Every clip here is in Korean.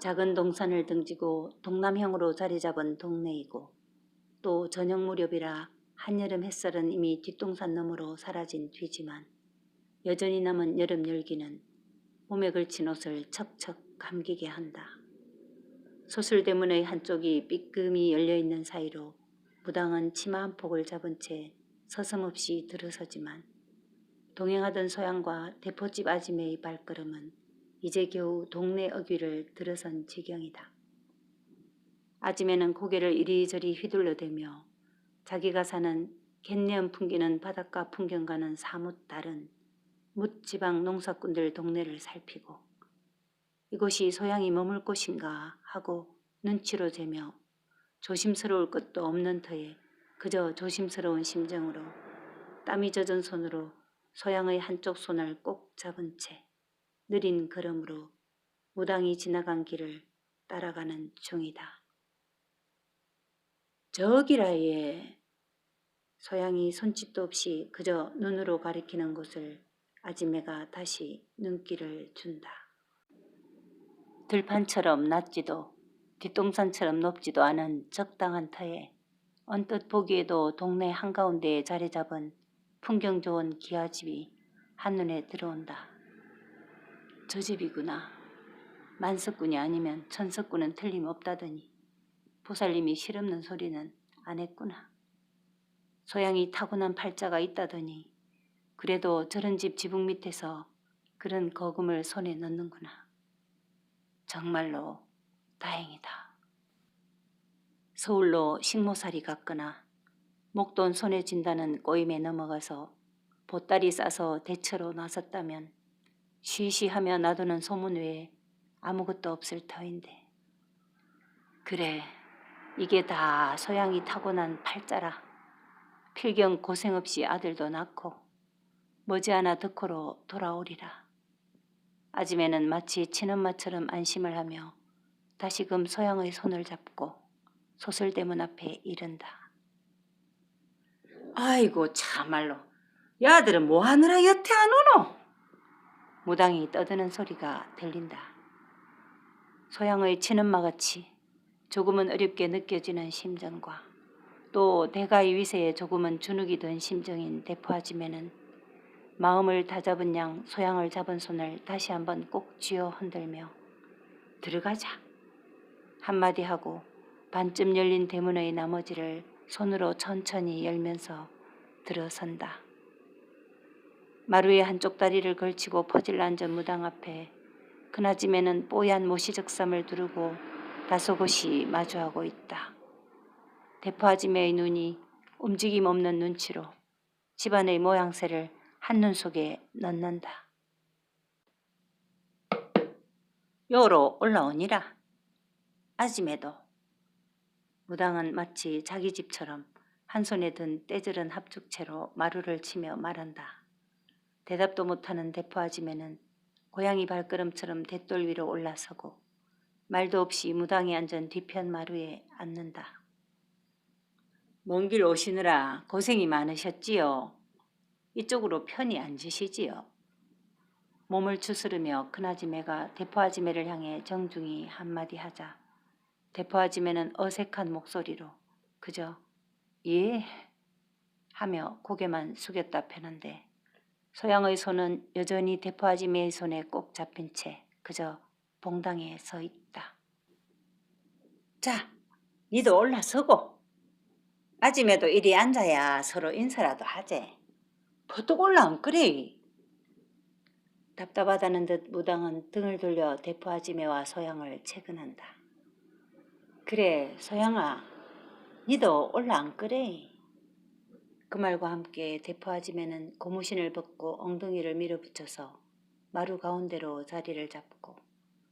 작은 동산을 등지고 동남향으로 자리 잡은 동네이고 또 저녁 무렵이라 한여름 햇살은 이미 뒷동산 너머로 사라진 뒤지만 여전히 남은 여름 열기는 몸에 걸친 옷을 척척 감기게 한다. 소술대문의 한쪽이 삐끔이 열려있는 사이로 무당은 치마 한 폭을 잡은 채 서슴없이 들어서지만 동행하던 소양과 대포집 아지매의 발걸음은 이제 겨우 동네 어귀를 들어선 지경이다. 아지매는 고개를 이리저리 휘둘러대며 자기가 사는 갯내음 풍기는 바닷가 풍경과는 사뭇 다른 묻지방 농사꾼들 동네를 살피고 이곳이 소양이 머물 곳인가 하고 눈치로 재며 조심스러울 것도 없는 터에 그저 조심스러운 심정으로 땀이 젖은 손으로 소양의 한쪽 손을 꼭 잡은 채 느린 걸음으로 무당이 지나간 길을 따라가는 중이다. 저기라 예. 소양이 손짓도 없이 그저 눈으로 가리키는 곳을 아지매가 다시 눈길을 준다. 들판처럼 낮지도 뒷동산처럼 높지도 않은 적당한 터에 언뜻 보기에도 동네 한가운데에 자리 잡은 풍경 좋은 기와집이 한눈에 들어온다. 저 집이구나. 만석군이 아니면 천석군은 틀림없다더니 보살님이 실없는 소리는 안 했구나. 소양이 타고난 팔자가 있다더니 그래도 저런 집 지붕 밑에서 그런 거금을 손에 넣는구나. 정말로 다행이다. 서울로 식모살이 갔거나 목돈 손에 쥔다는 꼬임에 넘어가서 보따리 싸서 대처로 나섰다면 쉬쉬하며 놔두는 소문 외에 아무것도 없을 터인데 그래 이게 다 소양이 타고난 팔자라 필경 고생 없이 아들도 낳고 머지않아 덕호로 돌아오리라 아지매는 마치 친엄마처럼 안심을 하며 다시금 소양의 손을 잡고 소설대문 앞에 이른다. 아이고 참말로 야들은 뭐 하느라 여태 안 오노? 무당이 떠드는 소리가 들린다. 소양의 친엄마같이 조금은 어렵게 느껴지는 심정과 또 대가의 위세에 조금은 주눅이 든 심정인 대포아지매는 마음을 다잡은 양 소양을 잡은 손을 다시 한번 꼭 쥐어 흔들며 들어가자 한마디 하고 반쯤 열린 대문의 나머지를 손으로 천천히 열면서 들어선다. 마루의 한쪽 다리를 걸치고 퍼질 앉은 무당 앞에 그나짐에는 뽀얀 모시적삼을 두르고 다소곳이 마주하고 있다. 대포아지매의 눈이 움직임 없는 눈치로 집안의 모양새를 한눈 속에 넣는다. 요로 올라오니라. 아지매도. 무당은 마치 자기 집처럼 한 손에 든 떼들은 합죽채로 마루를 치며 말한다. 대답도 못하는 대포 아지매는 고양이 발걸음처럼 대돌 위로 올라서고 말도 없이 무당이 앉은 뒤편 마루에 앉는다. 먼 길 오시느라 고생이 많으셨지요. 이쪽으로 편히 앉으시지요. 몸을 추스르며 큰아지매가 대포아지매를 향해 정중히 한마디 하자 대포아지매는 어색한 목소리로 그저 예 하며 고개만 숙였다 펴는데 소양의 손은 여전히 대포아지매의 손에 꼭 잡힌 채 그저 봉당에 서 있다. 자, 니도 올라서고 아침에도 이리 앉아야 서로 인사라도 하재. 버떡 올라온 그래. 답답하다는 듯 무당은 등을 돌려 대포아지매와 소양을 채근한다. 그래 소양아 니도 올라 안 그래. 그 말과 함께 대포아지매는 고무신을 벗고 엉덩이를 밀어붙여서 마루 가운데로 자리를 잡고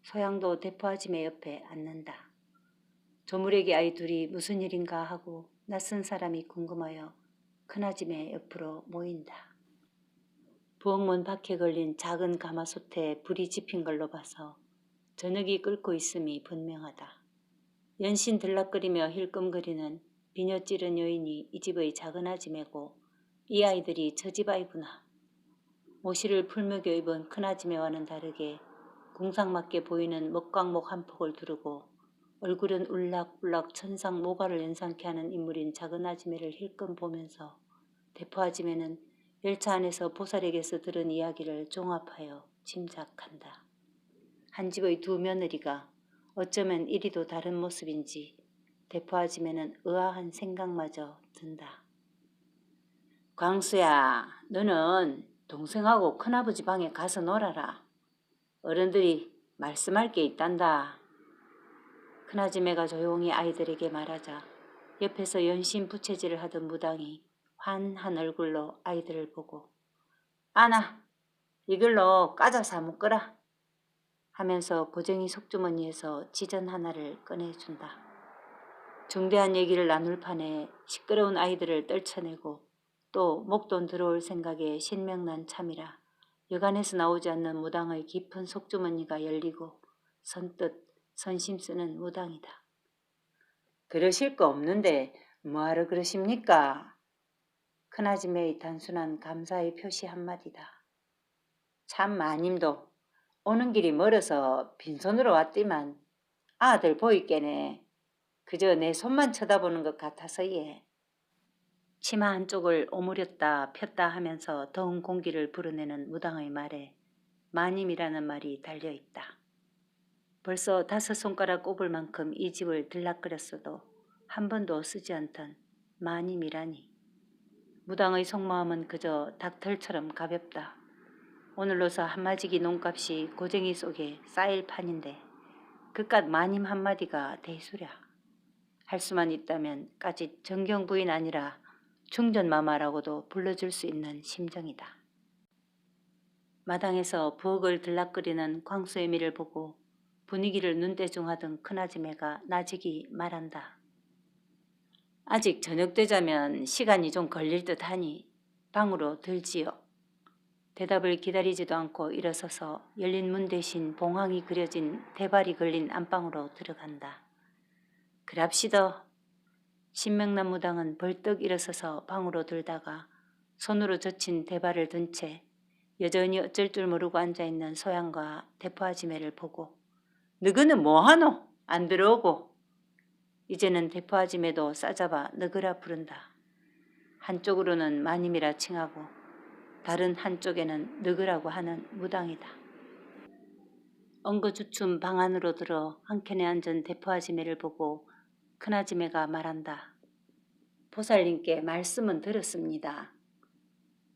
소양도 대포아지매 옆에 앉는다. 조무래기 아이 둘이 무슨 일인가 하고 낯선 사람이 궁금하여 큰아지매 옆으로 모인다. 부엌문 밖에 걸린 작은 가마솥에 불이 지핀 걸로 봐서 저녁이 끓고 있음이 분명하다. 연신 들락거리며 힐끔거리는 비녀 찌른 여인이 이 집의 작은 아지매고 이 아이들이 저 집 아이구나. 모시를 풀먹여 입은 큰 아지매와는 다르게 궁상맞게 보이는 먹광목 한 폭을 두르고 얼굴은 울락불락 천상 모가를 연상케 하는 인물인 작은 아지매를 힐끔 보면서 대포 아지매는 열차 안에서 보살에게서 들은 이야기를 종합하여 짐작한다. 한 집의 두 며느리가 어쩌면 이리도 다른 모습인지 대포 아지매는 의아한 생각마저 든다. 광수야, 너는 동생하고 큰아버지 방에 가서 놀아라. 어른들이 말씀할 게 있단다. 큰아지매가 조용히 아이들에게 말하자 옆에서 연신 부채질을 하던 무당이 환한 얼굴로 아이들을 보고 아나 이걸로 까자 사 먹거라 하면서 고쟁이 속주머니에서 지전 하나를 꺼내준다. 중대한 얘기를 나눌 판에 시끄러운 아이들을 떨쳐내고 또 목돈 들어올 생각에 신명난 참이라 여간에서 나오지 않는 무당의 깊은 속주머니가 열리고 선뜻 선심 쓰는 무당이다. 그러실 거 없는데 뭐하러 그러십니까? 큰아지매의 단순한 감사의 표시 한마디다. 참 마님도 오는 길이 멀어서 빈손으로 왔디만 아들 보이께네. 그저 내 손만 쳐다보는 것 같아서 예. 치마 한쪽을 오므렸다 폈다 하면서 더운 공기를 불어내는 무당의 말에 마님이라는 말이 달려있다. 벌써 다섯 손가락 꼽을 만큼 이 집을 들락거렸어도 한 번도 쓰지 않던 마님이라니. 무당의 속마음은 그저 닭털처럼 가볍다. 오늘로서 한마지기 농값이 고쟁이 속에 쌓일 판인데 그깟 마님 한마디가 대수랴. 할 수만 있다면 까짓 정경 부인 아니라 충전마마라고도 불러줄 수 있는 심정이다. 마당에서 부엌을 들락거리는 광수애미를 보고 분위기를 눈대중하던 큰아지매가 나직이 말한다. 아직 저녁 되자면 시간이 좀 걸릴 듯 하니 방으로 들지요. 대답을 기다리지도 않고 일어서서 열린 문 대신 봉황이 그려진 대발이 걸린 안방으로 들어간다. 그랍시더. 신명난 무당은 벌떡 일어서서 방으로 들다가 손으로 젖힌 대발을 든 채 여전히 어쩔 줄 모르고 앉아있는 소양과 대포아지매를 보고 너그는 뭐하노? 안 들어오고 이제는 대포아지매도 싸잡아 너그라 부른다. 한쪽으로는 마님이라 칭하고 다른 한쪽에는 너그라고 하는 무당이다. 엉거주춤 방 안으로 들어 한켠에 앉은 대포아지매를 보고 큰아지매가 말한다. 보살님께 말씀은 들었습니다.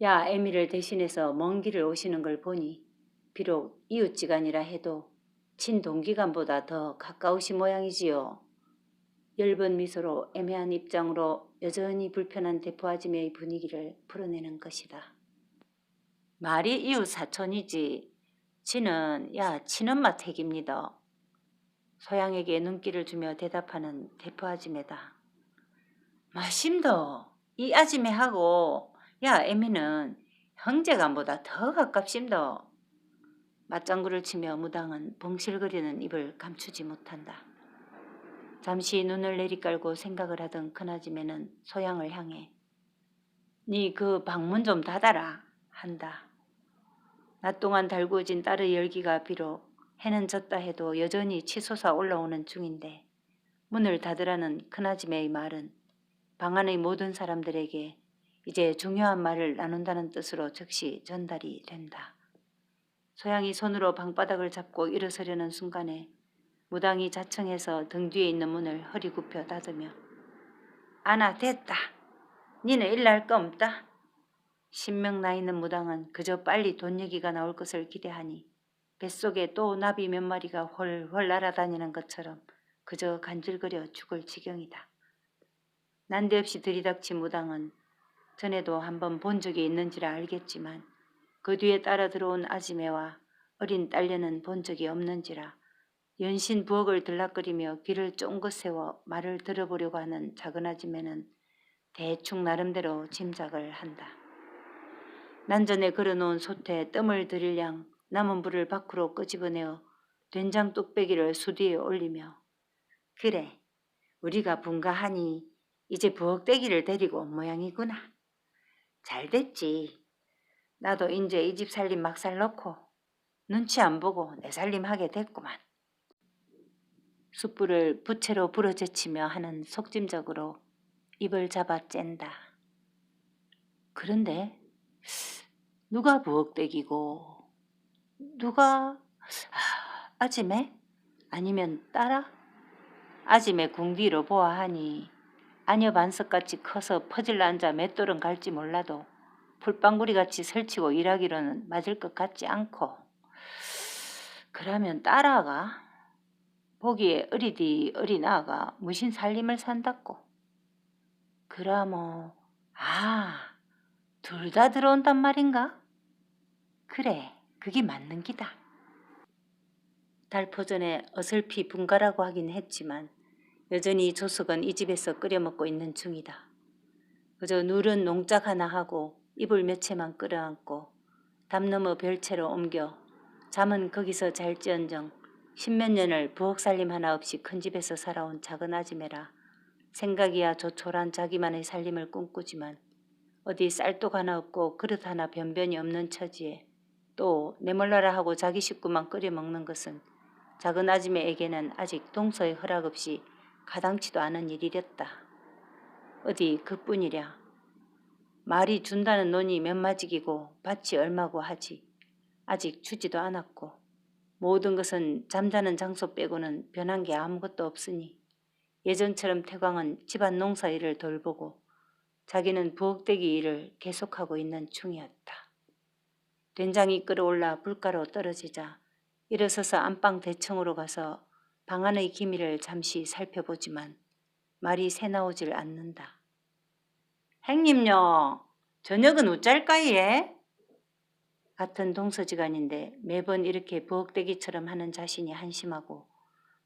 야 애미를 대신해서 먼 길을 오시는 걸 보니 비록 이웃지간이라 해도 친동기간보다 더 가까우시 모양이지요. 엷은 미소로 애매한 입장으로 여전히 불편한 대포아지매의 분위기를 풀어내는 것이다. 말이 이웃 사촌이지. 지는 야 친엄마 택입니다. 소양에게 눈길을 주며 대답하는 대포 아지매다. 마심도 이 아지매하고 야 애미는 형제간보다 더 가깝심도. 맞장구를 치며 무당은 봉실거리는 입을 감추지 못한다. 잠시 눈을 내리깔고 생각을 하던 큰아지매는 소양을 향해 네 그 방문 좀 닫아라 한다. 낮 동안 달구어진 딸의 열기가 비록 해는 졌다 해도 여전히 치솟아 올라오는 중인데 문을 닫으라는 큰아지매의 말은 방 안의 모든 사람들에게 이제 중요한 말을 나눈다는 뜻으로 즉시 전달이 된다. 소양이 손으로 방바닥을 잡고 일어서려는 순간에 무당이 자청해서 등 뒤에 있는 문을 허리 굽혀 닫으며 아나 됐다. 니네 일날 거 없다. 신명 나 있는 무당은 그저 빨리 돈 얘기가 나올 것을 기대하니 뱃속에 또 나비 몇 마리가 훨훨 날아다니는 것처럼 그저 간질거려 죽을 지경이다. 난데없이 들이닥친 무당은 전에도 한번 본 적이 있는지라 알겠지만 그 뒤에 따라 들어온 아지매와 어린 딸녀는 본 적이 없는지라 연신 부엌을 들락거리며 귀를 쫑긋 세워 말을 들어보려고 하는 작은 아지매는 대충 나름대로 짐작을 한다. 난전에 걸어놓은 솥에 뜸을 들일 양 남은 불을 밖으로 끄집어내어 된장 뚝배기를 수디에 올리며 그래 우리가 분가하니 이제 부엌대기를 데리고 온 모양이구나. 잘 됐지. 나도 이제 이 집 살림 막살 넣고 눈치 안 보고 내 살림하게 됐구만. 숯불을 부채로 부러제치며 하는 속짐적으로 입을 잡아 쨘다. 그런데 누가 부엌댁이고 누가 아, 아지매 아니면 딸아? 아지매 궁디로 보아하니 아녀 반석같이 커서 퍼질러 앉아 맷돌은 갈지 몰라도 풀빵구리같이 설치고 일하기로는 맞을 것 같지 않고. 그러면 딸아가? 보기에 어리디 어리나가 무신 살림을 산다고. 그라모 아둘 다 들어온단 말인가? 그래 그게 맞는 기다 달포전에 어설피 분가라고 하긴 했지만 여전히 조석은 이 집에서 끓여 먹고 있는 중이다. 그저 누른 농작 하나 하고 이불 몇 채만 끌어안고 담 너머 별채로 옮겨 잠은 거기서 잘지언정 십몇 년을 부엌 살림 하나 없이 큰 집에서 살아온 작은 아지매라 생각이야 조촐한 자기만의 살림을 꿈꾸지만 어디 쌀독 하나 없고 그릇 하나 변변이 없는 처지에 또 내몰라라 하고 자기 식구만 끓여 먹는 것은 작은 아지매에게는 아직 동서의 허락 없이 가당치도 않은 일이랬다. 어디 그뿐이랴. 말이 준다는 논이 몇 마지기고 밭이 얼마고 하지. 아직 주지도 않았고 모든 것은 잠자는 장소 빼고는 변한 게 아무것도 없으니 예전처럼 태광은 집안 농사 일을 돌보고 자기는 부엌대기 일을 계속하고 있는 중이었다. 된장이 끓어올라 불가로 떨어지자 일어서서 안방 대청으로 가서 방 안의 기미를 잠시 살펴보지만 말이 새 나오질 않는다. 행님요, 저녁은 우짤까예? 같은 동서지간인데 매번 이렇게 부엌대기처럼 하는 자신이 한심하고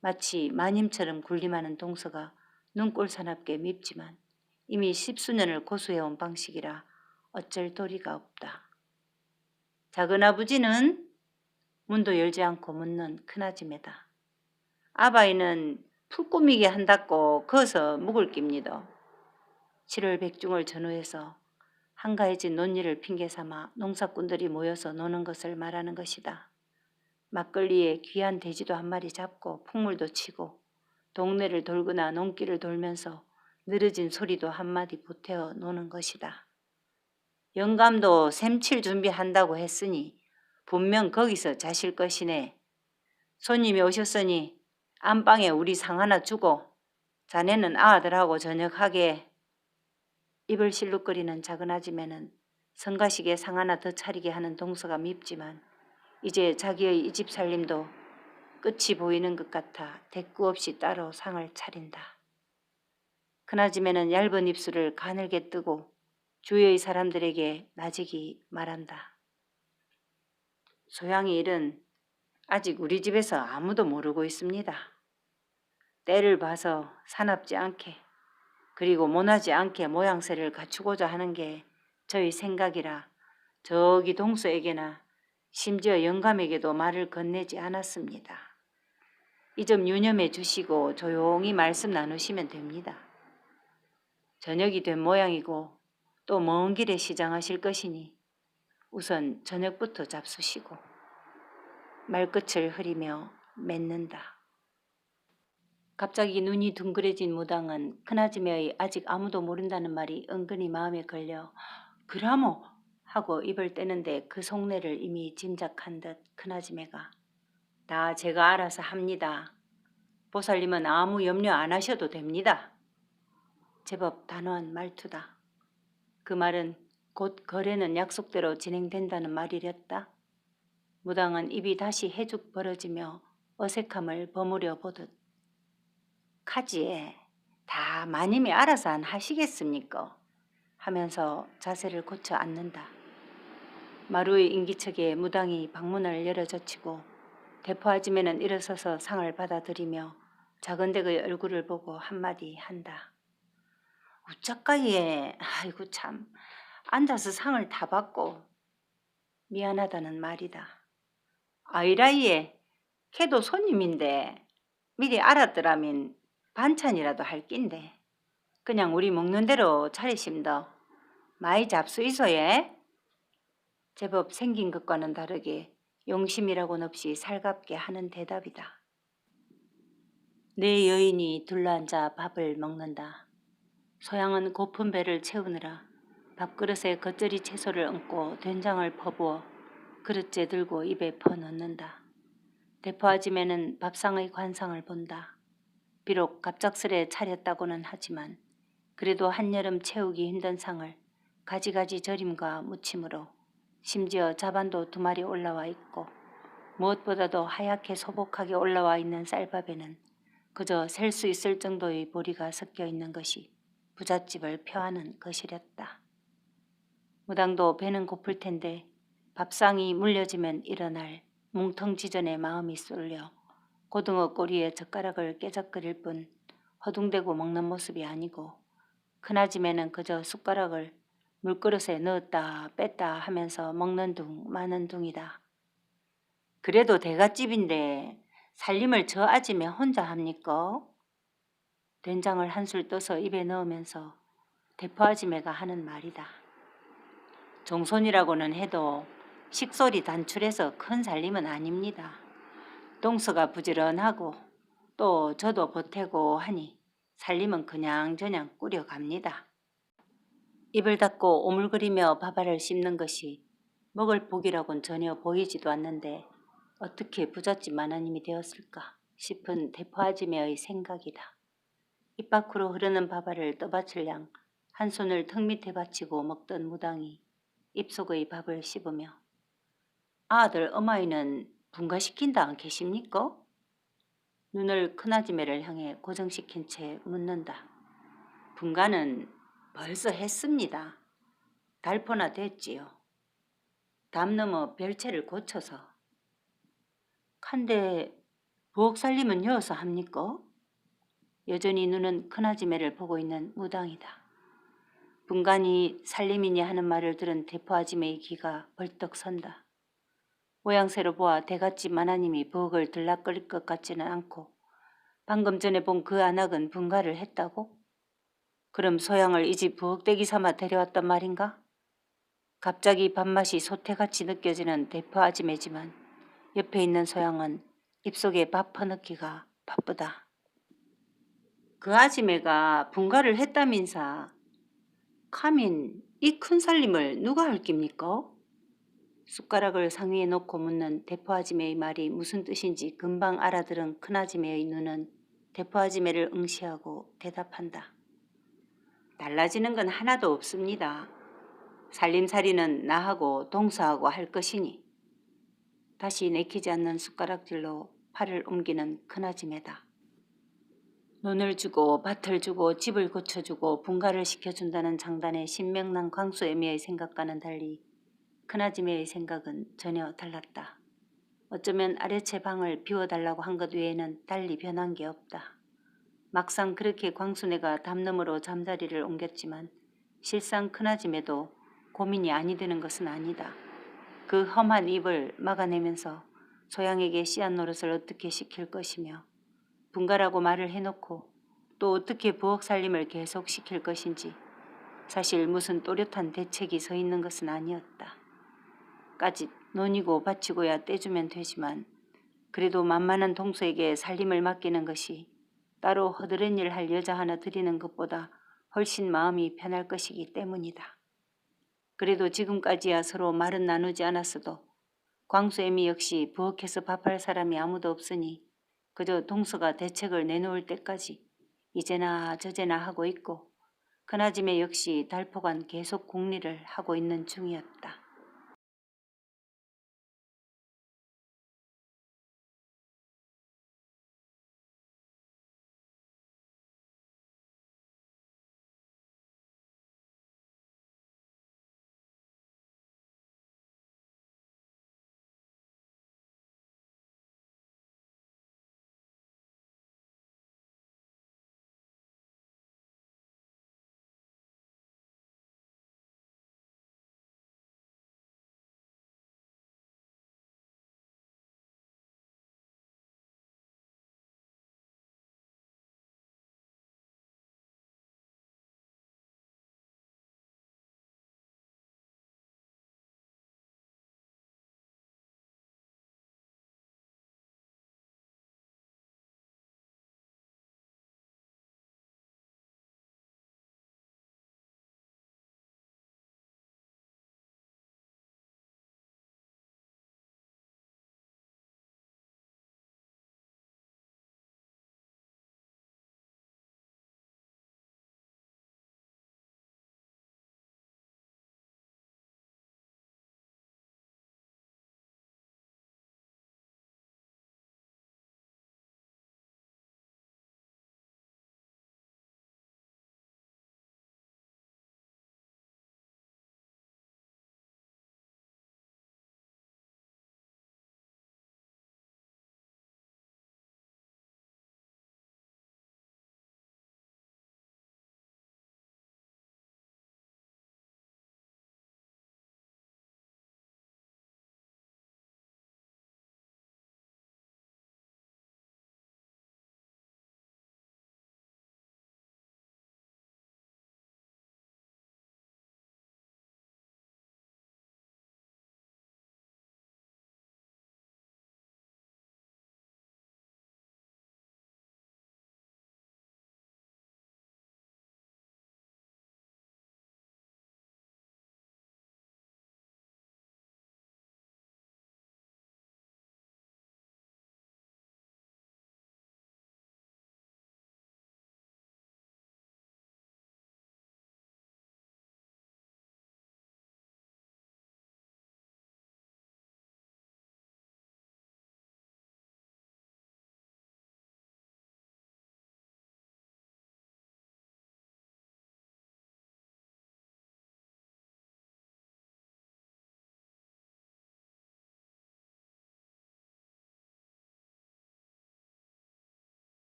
마치 마님처럼 군림하는 동서가 눈꼴 사납게 밉지만 이미 십수년을 고수해온 방식이라 어쩔 도리가 없다. 작은 아버지는 문도 열지 않고 묻는 큰아지매다. 아바이는 풀 꾸미게 한다고 거서 묵을 깁니다. 7월 백중을 전후해서 한가해진 논일을 핑계 삼아 농사꾼들이 모여서 노는 것을 말하는 것이다. 막걸리에 귀한 돼지도 한 마리 잡고 풍물도 치고 동네를 돌거나 농길을 돌면서 늘어진 소리도 한마디 보태어 노는 것이다. 영감도 샘칠 준비한다고 했으니 분명 거기서 자실 것이네. 손님이 오셨으니 안방에 우리 상 하나 주고 자네는 아들하고 저녁하게 입을 실룩거리는 작은 아지매는 성가시게 상 하나 더 차리게 하는 동서가 밉지만 이제 자기의 이 집 살림도 끝이 보이는 것 같아 대꾸 없이 따로 상을 차린다. 큰아지매는 얇은 입술을 가늘게 뜨고 주위의 사람들에게 나지기 말한다. 소양이 일은 아직 우리 집에서 아무도 모르고 있습니다. 때를 봐서 사납지 않게 그리고 모나지 않게 모양새를 갖추고자 하는 게 저희 생각이라 저기 동서에게나 심지어 영감에게도 말을 건네지 않았습니다. 이 점 유념해 주시고 조용히 말씀 나누시면 됩니다. 저녁이 된 모양이고 또 먼 길에 시장하실 것이니 우선 저녁부터 잡수시고 말끝을 흐리며 맺는다. 갑자기 눈이 둥그레진 무당은 큰아지매의 아직 아무도 모른다는 말이 은근히 마음에 걸려 그라모 하고 입을 떼는데 그 속내를 이미 짐작한 듯 큰아지매가 다 제가 알아서 합니다. 보살님은 아무 염려 안 하셔도 됩니다. 제법 단호한 말투다. 그 말은 곧 거래는 약속대로 진행된다는 말이랬다. 무당은 입이 다시 해죽 벌어지며 어색함을 버무려 보듯 카지에 다 마님이 알아서 안 하시겠습니까? 하면서 자세를 고쳐 앉는다. 마루의 인기척에 무당이 방문을 열어젖히고 대포 아지매는 일어서서 상을 받아들이며 작은 댁의 얼굴을 보고 한마디 한다. 우짜까이에 아이고 참 앉아서 상을 다 받고 미안하다는 말이다. 아이라이에 걔도 손님인데 미리 알았더라면 반찬이라도 할 낀데 그냥 우리 먹는 대로 차리심더 많이 잡수 있어예. 제법 생긴 것과는 다르게 용심이라고는 없이 살갑게 하는 대답이다. 네 여인이 둘러앉아 밥을 먹는다. 소양은 고픈 배를 채우느라 밥그릇에 겉절이 채소를 얹고 된장을 퍼부어 그릇째 들고 입에 퍼넣는다. 대포 아지매는 밥상의 관상을 본다. 비록 갑작스레 차렸다고는 하지만 그래도 한여름 채우기 힘든 상을 가지가지 절임과 무침으로 심지어 자반도 두 마리 올라와 있고 무엇보다도 하얗게 소복하게 올라와 있는 쌀밥에는 그저 셀 수 있을 정도의 보리가 섞여 있는 것이 부잣집을 표하는 것이랬다. 무당도 배는 고플 텐데 밥상이 물려지면 일어날 뭉텅지전의 마음이 쏠려 고등어 꼬리에 젓가락을 깨작거릴 뿐 허둥대고 먹는 모습이 아니고 큰아지매는 그저 숟가락을 물그릇에 넣었다 뺐다 하면서 먹는 둥 마는 둥이다. 그래도 대갓집인데 살림을 저 아지매 혼자 합니까? 된장을 한 술 떠서 입에 넣으면서 대포 아지매가 하는 말이다. 종손이라고는 해도 식솔이 단출해서 큰 살림은 아닙니다. 동서가 부지런하고 또 저도 보태고 하니 살림은 그냥저냥 꾸려갑니다. 입을 닫고 오물거리며 밥알을 씹는 것이 먹을 복이라곤 전혀 보이지도 않는데 어떻게 부잣집 마나님이 되었을까 싶은 대포아지매의 생각이다. 입 밖으로 흐르는 밥알을 떠받칠 양 한 손을 턱 밑에 받치고 먹던 무당이 입속의 밥을 씹으며 아들 어마이는 분가시킨다 안 계십니까? 눈을 큰아지매를 향해 고정시킨 채 묻는다. 분가는 벌써 했습니다. 달포나 됐지요. 담 넘어 별채를 고쳐서. 간데 부엌 살림은 여어서 합니까? 여전히 눈은 큰아지매를 보고 있는 무당이다. 분간이 살림이니 하는 말을 들은 대포아지매의 귀가 벌떡 선다. 모양새로 보아 대갓집 마나님이 부엌을 들락거릴 것 같지는 않고 방금 전에 본 그 안악은 분가를 했다고? 그럼 소양을 이 집 부엌대기 삼아 데려왔단 말인가? 갑자기 밥맛이 소태같이 느껴지는 대포 아지매지만 옆에 있는 소양은 입속에 밥 퍼넣기가 바쁘다. 그 아지매가 분가를 했다민사 카민 이 큰 살림을 누가 할 깁니까? 숟가락을 상위에 놓고 묻는 대포 아지매의 말이 무슨 뜻인지 금방 알아들은 큰 아지매의 눈은 대포 아지매를 응시하고 대답한다. 달라지는 건 하나도 없습니다. 살림살이는 나하고 동서하고 할 것이니. 다시 내키지 않는 숟가락질로 팔을 옮기는 큰아지매다. 논을 주고 밭을 주고 집을 고쳐주고 분가를 시켜준다는 장단의 신명난 광수 애미의 생각과는 달리 큰아지매의 생각은 전혀 달랐다. 어쩌면 아래채 방을 비워달라고 한 것 외에는 달리 변한 게 없다. 막상 그렇게 광순애가 담너머로 잠자리를 옮겼지만 실상 큰아지매도 고민이 아니 되는 것은 아니다. 그 험한 입을 막아내면서 소양에게 씨앗 노릇을 어떻게 시킬 것이며 분가라고 말을 해놓고 또 어떻게 부엌 살림을 계속 시킬 것인지 사실 무슨 또렷한 대책이 서 있는 것은 아니었다. 까짓 논이고 바치고야 떼주면 되지만 그래도 만만한 동서에게 살림을 맡기는 것이 따로 허드렛 일 할 여자 하나 들이는 것보다 훨씬 마음이 편할 것이기 때문이다. 그래도 지금까지야 서로 말은 나누지 않았어도 광수애미 역시 부엌에서 밥할 사람이 아무도 없으니 그저 동서가 대책을 내놓을 때까지 이제나 저제나 하고 있고 그나짐에 역시 달포간 계속 궁리를 하고 있는 중이었다.